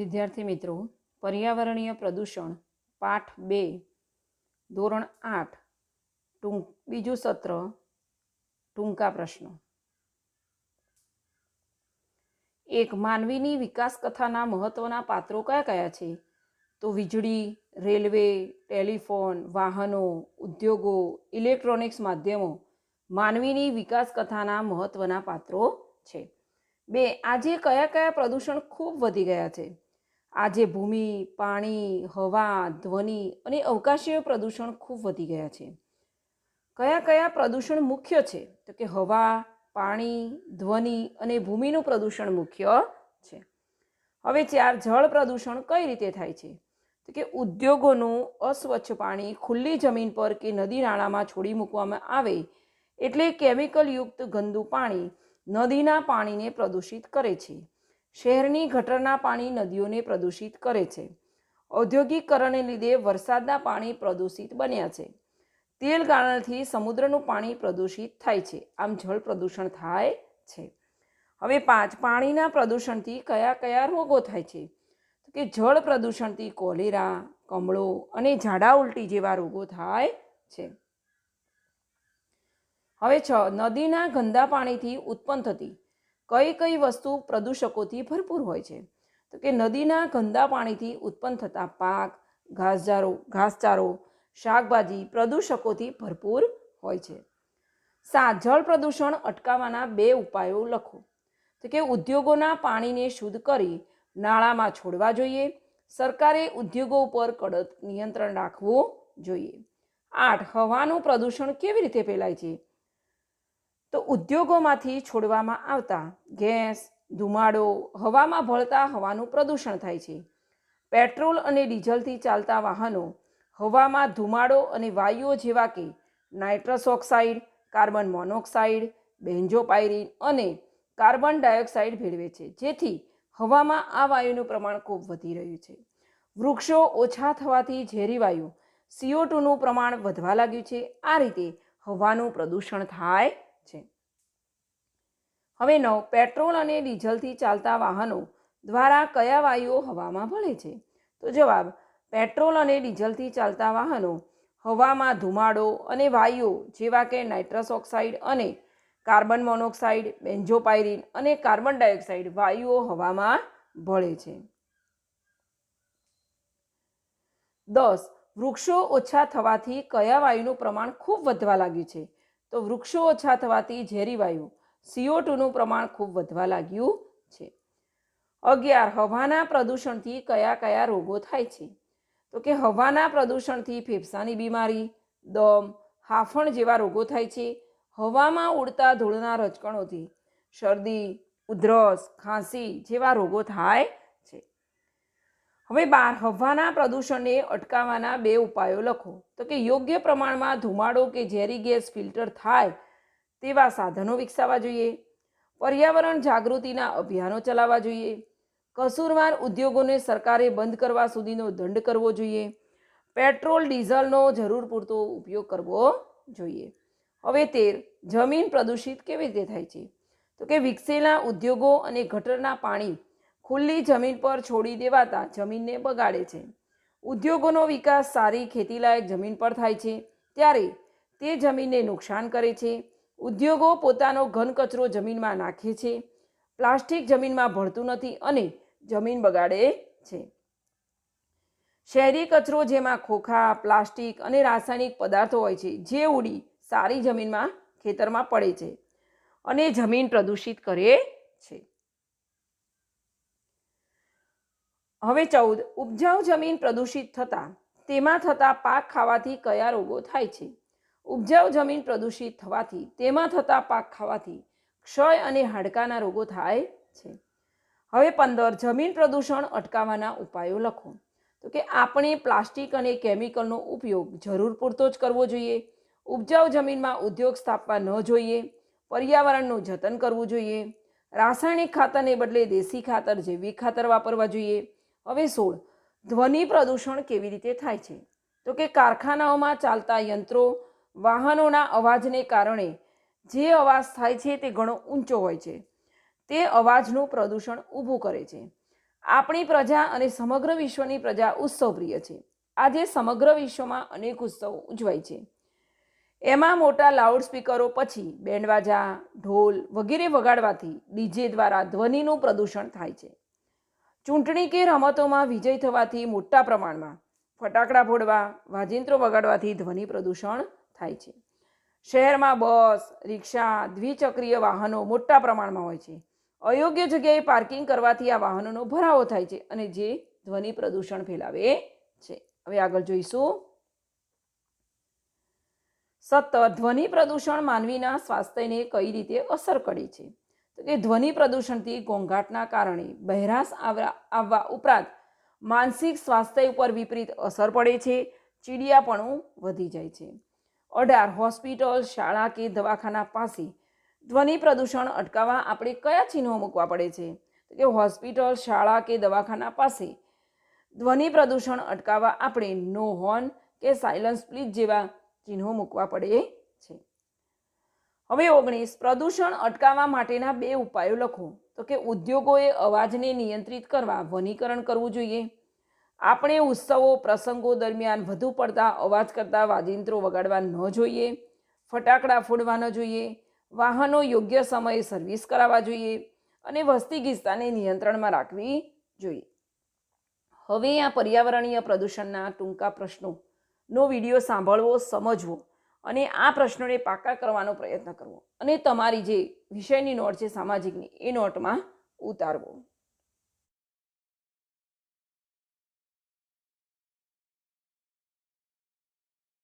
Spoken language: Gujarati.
વિદ્યાર્થી મિત્રો, પર્યાવરણીય પ્રદૂષણ, પાઠ બે, ધોરણ આઠ, ટૂંક, બીજું સત્ર, ટૂંકા પ્રશ્નો. એક માનવીની વિકાસ કથાના મહત્વના પાત્રો કયા કયા છે? તો વીજળી, રેલવે, ટેલિફોન, વાહનો, ઉદ્યોગો, ઇલેક્ટ્રોનિક્સ માધ્યમો માનવીની વિકાસ કથાના મહત્વના પાત્રો છે. બે, આજે કયા કયા પ્રદૂષણ ખૂબ વધી ગયા છે? આજે ભૂમિ, પાણી, હવા, ધ્વનિ અને અવકાશીય પ્રદૂષણ ખૂબ વધી ગયા છે. કયા કયા પ્રદૂષણ મુખ્ય છે? તો કે હવા, પાણી, ધ્વનિ અને ભૂમિનું પ્રદૂષણ મુખ્ય છે. હવે ચાર જળ પ્રદૂષણ કઈ રીતે થાય છે? તો કે ઉદ્યોગોનું અસ્વચ્છ પાણી ખુલ્લી જમીન પર કે નદી નાળામાં છોડી મૂકવામાં આવે એટલે કેમિકલયુક્ત ગંદુ પાણી નદીના પાણીને પ્રદૂષિત કરે છે. શહેરની ગટરના પાણી નદીઓને પ્રદૂષિત કરે છે. ઔદ્યોગિકરણને લીધે વરસાદના પાણી પ્રદૂષિત બન્યા છે. તેલ ગાળણથી સમુદ્રનું પાણી પ્રદૂષિત થાય છે. આમ જળ પ્રદૂષણ થાય છે. હવે પાંચ, પાણીના પ્રદૂષણથી કયા કયા રોગો થાય છે? તો કે જળ પ્રદૂષણથી કોલેરા, કમળો અને ઝાડા ઉલટી જેવા રોગો થાય છે. હવે છ, નદીના ગંદા પાણીથી ઉત્પન્ન થતી કઈ કઈ વસ્તુ પ્રદૂષકોથી ભરપૂર હોય છે? તો કે નદીના ગંદા પાણીથી ઉત્પન્ન થતા પાક, ઘાસચારો ઘાસચારો, શાકભાજી પ્રદૂષકોથી ભરપૂર હોય છે. સાત, જળ પ્રદૂષણ અટકાવવાના બે ઉપાયો લખો. તો કે ઉદ્યોગોના પાણીને શુદ્ધ કરી નાળામાં છોડવા જોઈએ. સરકારે ઉદ્યોગો ઉપર કડક નિયંત્રણ રાખવું જોઈએ. આઠ, હવાનું પ્રદૂષણ કેવી રીતે ફેલાય છે? તો ઉદ્યોગોમાંથી છોડવામાં આવતા ગેસ, ધુમાડો, હવામાં ભળતા હવાનું પ્રદૂષણ થાય છે. પેટ્રોલ અને ડીઝલથી ચાલતા વાહનો, હવામાં ધુમાડો અને વાયુઓ જેવા કે nitrous oxide, carbon monoxide, benzopyrene અને કાર્બન ડાયોક્સાઇડ ભેળવે છે. જેથી હવામાં આ વાયુનું પ્રમાણ ખૂબ વધી રહ્યું છે. વૃક્ષો ઓછા થવાથી ઝેરી વાયુ સીઓ ટુનું પ્રમાણ વધવા લાગ્યું છે. આ રીતે હવાનું પ્રદૂષણ થાય છે. હવે નવ, પેટ્રોલ અને ડીઝલથી ચાલતા વાહનો દ્વારા કયા વાયુઓ હવામાં ભળે છે? તો જવાબ, પેટ્રોલ અને ડીઝલથી ચાલતા વાહનો હવામાં ધુમાડો અને વાયુઓ જેવા કે નાઇટ્રસ ઓક્સાઇડ અને કાર્બન મોનોક્સાઇડ, બેન્ઝોપાયરીન અને કાર્બન ડાયોક્સાઇડ વાયુઓ હવામાં ભળે છે. દસ, વૃક્ષો ઓછા થવાથી કયા વાયુનું પ્રમાણ ખૂબ વધવા લાગ્યું છે? તો વૃક્ષો ઓછા થવાથી ઝેરી વાયુ સીઓ ટુનું પ્રમાણ ખૂબ વધવા લાગ્યું છે. અગિયાર, હવાના પ્રદૂષણથી કયા કયા રોગો થાય છે? તો કે હવાના પ્રદૂષણથી ફેફસાની બીમારી, દમ, હાફણ જેવા રોગો થાય છે. હવામાં ઉડતા ધૂળના રજકણોથી શરદી, ઉધરસ, ખાંસી જેવા રોગો થાય હવે બાર હવાના પ્રદૂષણને અટકાવવાના બે ઉપાયો લખો. તો કે યોગ્ય પ્રમાણમાં ધુમાડો કે ઝેરી ગેસ ફિલ્ટર થાય તેવા સાધનો વિકસાવવા જોઈએ. પર્યાવરણ જાગૃતિના અભિયાનો ચલાવવા જોઈએ. કસૂરવાર ઉદ્યોગોને સરકારે બંધ કરવા સુધીનો દંડ કરવો જોઈએ. પેટ્રોલ, ડીઝલનો જરૂર પૂરતો ઉપયોગ કરવો જોઈએ. હવે તેર, જમીન પ્રદૂષિત કેવી રીતે થાય છે? તો કે વિકસેલા ઉદ્યોગો અને ગટરના પાણી ખુલ્લી જમીન પર છોડી દેવાતા જમીનને બગાડે છે. ઉદ્યોગોનો વિકાસ સારી ખેતીલાયક જમીન પર થાય છે. ત્યારે તે જમીનને નુકસાન કરે છે. ઉદ્યોગો પોતાનો ઘન કચરો જમીનમાં નાખે છે. પ્લાસ્ટિક જમીનમાં ભળતું નથી અને જમીન બગાડે છે. શહેરી કચરો જેમાં ખોખા, પ્લાસ્ટિક અને રાસાયણિક પદાર્થો હોય છે, જે ઉડી સારી જમીનમાં ખેતરમાં પડે છે અને જમીન પ્રદૂષિત કરે છે. હવે ચૌદ, ઉપજાઉ જમીન પ્રદૂષિત થતાં, તેમાં થતા પાક ખાવાથી કયા રોગો થાય છે? ઉપજાઉ જમીન પ્રદૂષિત થવાથી, તેમાં થતા પાક ખાવાથી ક્ષય અને હાડકાના રોગો થાય છે. હવે પંદર, જમીન પ્રદૂષણ અટકાવવાના ઉપાયો લખો. તો કે આપણે પ્લાસ્ટિક અને કેમિકલનો ઉપયોગ જરૂર પૂરતો જ કરવો જોઈએ. ઉપજાઉ જમીનમાં ઉદ્યોગ સ્થાપવા ન જોઈએ. પર્યાવરણનું જતન કરવું જોઈએ. રાસાયણિક ખાતરને બદલે દેશી ખાતર, જૈવિક ખાતર વાપરવા જોઈએ. હવે સોળ. ધ્વનિ પ્રદૂષણ કેવી રીતે થાય છે? તો કે કારખાનાઓમાં ચાલતા યંત્રો, વાહનોના અવાજને કારણે જે અવાજ થાય છે તે ઘણો ઊંચો હોય છે. તે અવાજનું પ્રદૂષણ ઊભું કરે છે. આપણી પ્રજા અને સમગ્ર વિશ્વની પ્રજા ઉત્સવપ્રિય છે. આજે સમગ્ર વિશ્વમાં અનેક ઉત્સવો ઉજવાય છે. એમાં મોટા લાઉડ સ્પીકરો પછી બેન્ડવાજા ઢોલ વગેરે વગાડવાથી ડીજે દ્વારા ધ્વનિનું પ્રદૂષણ થાય છે. ચૂંટણી કે રમતોમાં વિજય થવાથી મોટા પ્રમાણમાં ફટાકડા ફોડવા, વાજિંત્રો વગાડવાથી ધ્વનિ પ્રદૂષણ થાય છે. શહેરમાં બસ, રિક્ષા, દ્વિચક્રીય વાહનો મોટા પ્રમાણમાં હોય છે. અયોગ્ય જગ્યાએ પાર્કિંગ કરવાથી આ વાહનોનો ભરાવો થાય છે અને જે ધ્વનિ પ્રદૂષણ ફેલાવે છે. હવે આગળ જોઈશું. સતત ધ્વનિ પ્રદૂષણ માનવીના સ્વાસ્થ્યને કઈ રીતે અસર કરે છે? તો કે ધ્વનિ પ્રદૂષણથી ઘોંઘાટના કારણે બહેરાશ આવવા ઉપરાંત માનસિક સ્વાસ્થ્ય ઉપર વિપરીત અસર પડે છે, ચીડિયાપણું વધી જાય છે. અઢાર હોસ્પિટલ, શાળા કે દવાખાના પાસે ધ્વનિ પ્રદૂષણ અટકાવવા આપણે કયા ચિહ્નો મૂકવા પડે છે? તો કે હોસ્પિટલ, શાળા કે દવાખાના પાસે ધ્વનિ પ્રદૂષણ અટકાવવા આપણે નો હોર્ન કે સાયલન્સ પ્લીઝ જેવા ચિહ્નો મૂકવા પડે છે. હવે ઓગણીસ, પ્રદૂષણ અટકાવવા માટેના બે ઉપાયો લખો. તો કે ઉદ્યોગોએ અવાજને નિયંત્રિત કરવા, વનીકરણ કરવું જોઈએ. આપણે ઉત્સવો, પ્રસંગો દરમિયાન વધુ પડતા અવાજ કરતા વાજિંત્રો વગાડવા ન જોઈએ. ફટાકડા ફોડવા ન જોઈએ. વાહનો યોગ્ય સમયે સર્વિસ કરાવવા જોઈએ અને વસ્તી ગીસ્તાને નિયંત્રણમાં રાખવી જોઈએ. હવે આ પર્યાવરણીય પ્રદૂષણના ટૂંકા પ્રશ્નોનો વીડિયો સાંભળવો, સમજવો. અને આ પ્રશ્નોને પાકા કરવાનો પ્રયત્ન કરવો અને તમારી જે વિષયની નોટ છે, સામાજિકની, એ નોટમાં ઉતારવો.